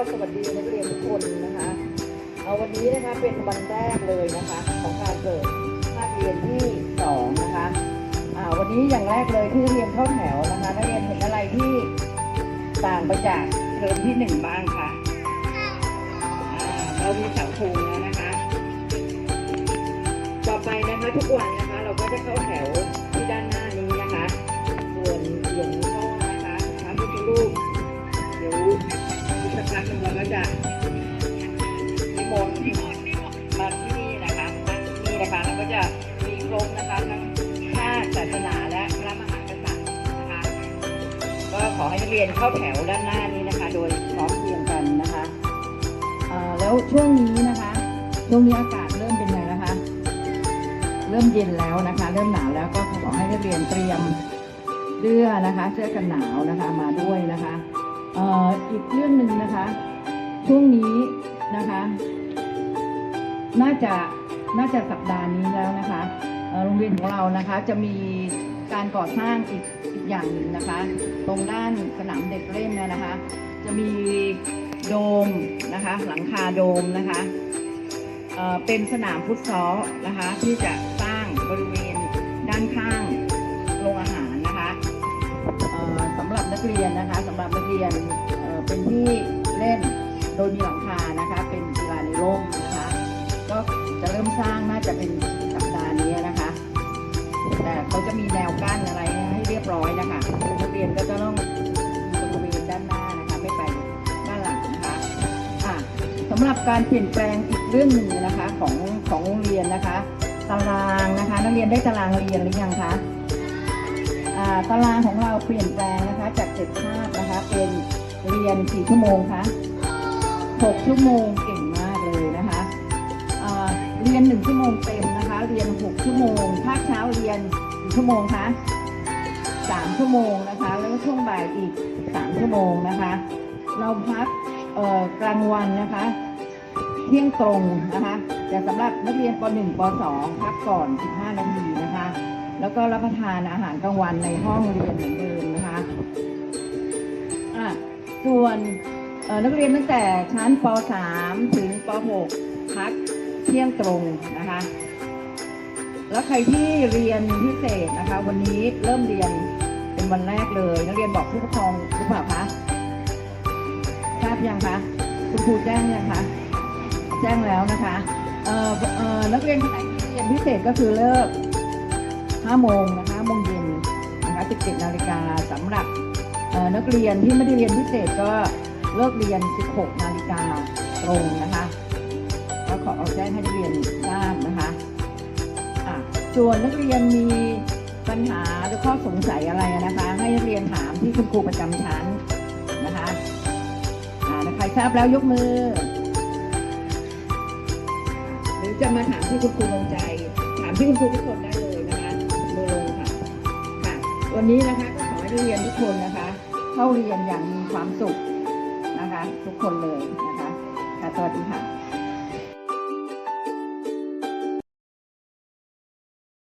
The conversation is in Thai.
สวัสดีนักเรียนทุกคนนะคะ เอาวันนี้นะคะเป็นวันแรกเลยนะคะ ของการเปิดภาคเรียนที่สองนะคะอ่าวันนี้อย่างแรกเลยที่เรียนเข้าแถวนะคะนักเรียนเห็นอะไรที่ต่างไปจากเทอมที่หนึ่งบ้างคะอ่าเรามีเสาธงแล้วนะคะ ต่อไปนะคะทุกวันนะคะ เราก็จะเข้าแถวที่ด้านหน้านี้นะคะ ส่วนหลวง อีกสักพักหนึ่งเราก็จะนิมนต์มาที่นี่นะคะมาที่นี่นะคะเราก็จะมีครบนะคะทั้งชาศาสนาและพระมหากษัตริย์นะคะก็ขอให้นักเรียนเข้าแถวด้านหน้านี้นะคะ โดยพร้อมเพรียงกันนะคะแล้วช่วงนี้นะคะช่วงนี้อากาศเริ่มเป็นไงนะคะ เริ่มเย็นแล้วนะคะ เริ่มหนาวแล้วก็ขอให้นักเรียนเตรียมเสื้อนะคะ เสื้อกันหนาวนะคะมาด้วยนะคะ อีกเรื่องหนึ่งนะคะ ช่วงนี้นะคะ น่าจะน่าจะสัปดาห์นี้แล้วนะคะโรงเรียนของเรานะคะจะมีการก่อสร้างอีกอีกอย่างหนึ่งนะคะ ตรงด้านสนามเด็กเล่นนะคะ จะมีโดมนะคะ หลังคาโดมนะคะเเป็นสนามฟุตซอลนะคะ ที่จะสร้างบริเวณด้านข้างโรงอาหารนะคะสำหรับนักเรียนนะคะสำหรับนักเรียน เป็นที่เล่นโดยมีหลังคานะคะ เป็นกีฬาในร่มนะคะ ก็จะเริ่มสร้างน่าจะเป็นสัปดาห์นี้นะคะ แต่เขาจะมีแนวกั้นอะไรให้เรียบร้อยนะคะนักเรียนก็จะต้องบริเวณด้านหน้านะคะ ไม่ไปด้านหลังนะคะอะสำหรับการเปลี่ยนแปลงอีกเรื่องหนึ่งนะคะของของโรงเรียนนะคะตารางนะคะ นักเรียนได้ตารางเรียนหรือยังคะตารางของเราเปลี่ยนแปลงนะคะจากเจ็ดคาบนะคะเป็น เรียนกี่ชั่วโมงคะหกชั่วโมงเก่งมากเลยนะคะเรียนหนึ่งชั่วโมงเต็มนะคะ เรียนหกชั่วโมง ภาคเช้าเรียนกี่ชั่วโมงคะสามชั่วโมงนะคะ แล้วก็ช่วงบ่ายอีกสามชั่วโมงนะคะ เราพักกลางวันนะคะเที่ยงตรงนะคะแต่สำหรับนักเรียนป .1 ป .2 พักก่อน 15 นาทีนะคะ แล้วก็รับประทานอาหารกลางวันในห้องเรียนเหมือนเดิมนะคะ ส่วนนักเรียนตั้งแต่ชั้นป .3 ถึงป .6 พักเที่ยงตรงนะคะ แล้วใครที่เรียนพิเศษนะคะ วันนี้เริ่มเรียนเป็นวันแรกเลย นักเรียนบอกผู้ปกครองหรือเปล่าคะทราบยังคะคุณครูแจ้งยังคะแจ้งแล้วนะคะเออเออนักเรียนคนไหนที่เรียนพิเศษก็คือเลิก5โมงนะคะโมงเย็นนะคะ17นาฬิกาสำหรับ นักเรียนที่ไม่ได้เรียนพิเศษก็เลิกเรียน 16 นาฬิกาตรงนะคะก็ขอเอาแจ้งให้นักเรียนทราบนะคะะส่วนนักเรียนมีปัญหาหรือข้อสงสัยอะไรนะคะ ให้นักเรียนถามที่คุณครูประจำชั้นนะคะใครทราบแล้วยกมือ หรือจะมาถามที่คุณครูลงใจ ถามที่คุณครูทุกคนได้เลยนะคะมือลงค่ะค่ะ วันนี้นะคะก็ขอให้นักเรียนทุกคนนะคะ เข้าเรียนอย่างมีความสุขนะคะ ทุกคนเลยนะคะค่ะสวัสดีค่ะ